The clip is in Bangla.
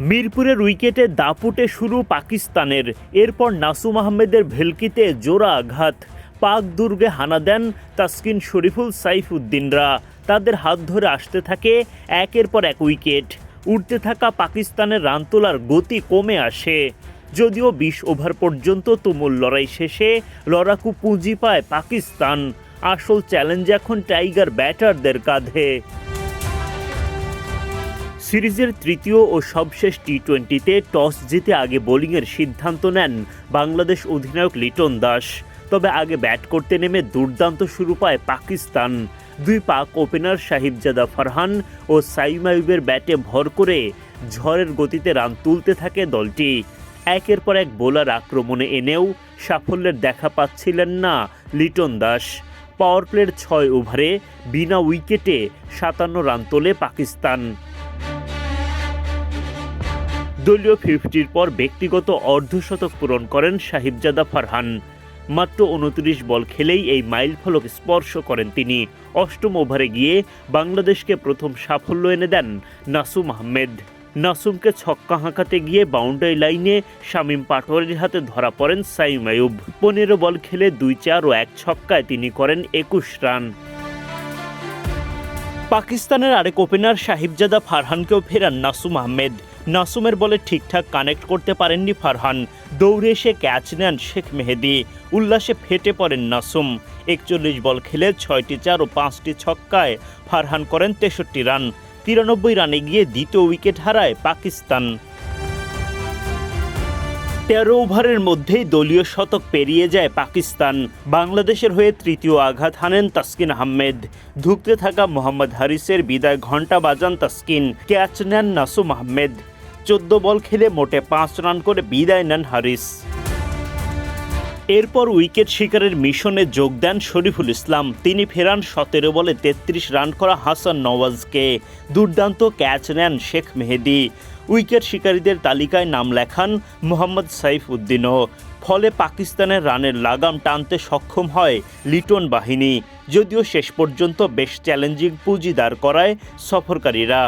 মিরপুরের উইকেটে দাপুটে শুরু পাকিস্তানের। এরপর নাসুম আহমেদের ভেলকিতে জোড়া আঘাত। পাক দুর্গে হানা দেন তাসকিন শরীফুল সাইফুদ্দিনরা। তাদের হাত ধরে আসতে থাকে একের পর এক উইকেট। উঠতে থাকা পাকিস্তানের রান তোলার গতি কমে আসে। যদিও বিশ ওভার পর্যন্ত তুমুল লড়াই শেষে লড়াকু পুঁজি পায় পাকিস্তান। আসল চ্যালেঞ্জ এখন টাইগার ব্যাটারদের কাঁধে। সিরিজের তৃতীয় ও সবশেষ টি টোয়েন্টিতে টস জিতে আগে বোলিংয়ের সিদ্ধান্ত নেন বাংলাদেশ অধিনায়ক লিটন দাস। তবে আগে ব্যাট করতে নেমে দুর্দান্ত শুরু পায় পাকিস্তান। দুই পাক ওপেনার সাহিবজাদা ফারহান ও সাইম আইয়ুবের ব্যাটে ভর করে ঝড়ের গতিতে রান তুলতে থাকে দলটি। একের পর এক বোলার আক্রমণে এনেও সাফল্যের দেখা পাচ্ছিলেন না লিটন দাস। পাওয়ার প্লের ছয় ওভারে বিনা উইকেটে সাতান্ন রান তোলে পাকিস্তান। দলীয় ফিফটির পর ব্যক্তিগত অর্ধশতক পূরণ করেন সাহিবজাদা ফারহান। মাত্র উনত্রিশ বল খেলেই এই মাইল ফলক স্পর্শ করেন তিনি। অষ্টম ওভারে গিয়ে বাংলাদেশকে প্রথম সাফল্য এনে দেন নাসুম আহমেদ। নাসুমকে ছক্কা হাঁকাতে গিয়ে বাউন্ডারি লাইনে শামীম পাটোয়ারির হাতে ধরা পড়েন সাইম আয়ুব পনেরো বল খেলে দুই চার ও এক ছক্কায় তিনি করেন একুশ রান। পাকিস্তানের আরেক ওপেনার সাহিবজাদা ফারহানকেও ফেরান নাসুম আহমেদ। নাসুমের বলে ঠিকঠাক কানেক্ট করতে পারেননি ফারহান। দৌড়ে এসে ক্যাচ নেন শেখ মেহেদি। উল্লাসে ফেটে পড়েন নাসুম। একচল্লিশ বল খেলে ছয়টি চার ও পাঁচটি ছক্কায় ফারহান করেন তেষট্টি রান। তিরানব্বই রানে গিয়ে দ্বিতীয় উইকেট হারায় পাকিস্তান। তেরো ওভারের মধ্যেই দলীয় শতক পেরিয়ে যায় পাকিস্তান। বাংলাদেশের হয়ে তৃতীয় আঘাত হানেন তাসকিন আহমেদ। ধুঁকতে থাকা মোহাম্মদ হারিসের বিদায় ঘণ্টা বাজান তাসকিন। ক্যাচ নেন নাসুম আহমেদ। চোদ্দ বল খেলে মোটে পাঁচ রান করে বিদায় নেন হারিস। এরপর উইকেট শিকারের মিশনে যোগ দেন শরীফুল ইসলাম। তিনি ফেরান সতেরো বলে তেত্রিশ রান করা হাসান নওয়াজকে। দুর্দান্ত ক্যাচ নেন শেখ মেহেদি। উইকেট শিকারীদের তালিকায় নাম লেখান মোহাম্মদ সাইফ উদ্দিনও। ফলে পাকিস্তানের রানের লাগাম টানতে সক্ষম হয় লিটন বাহিনী। যদিও শেষ পর্যন্ত বেশ চ্যালেঞ্জিং পুঁজি দাঁড় করায় সফরকারীরা।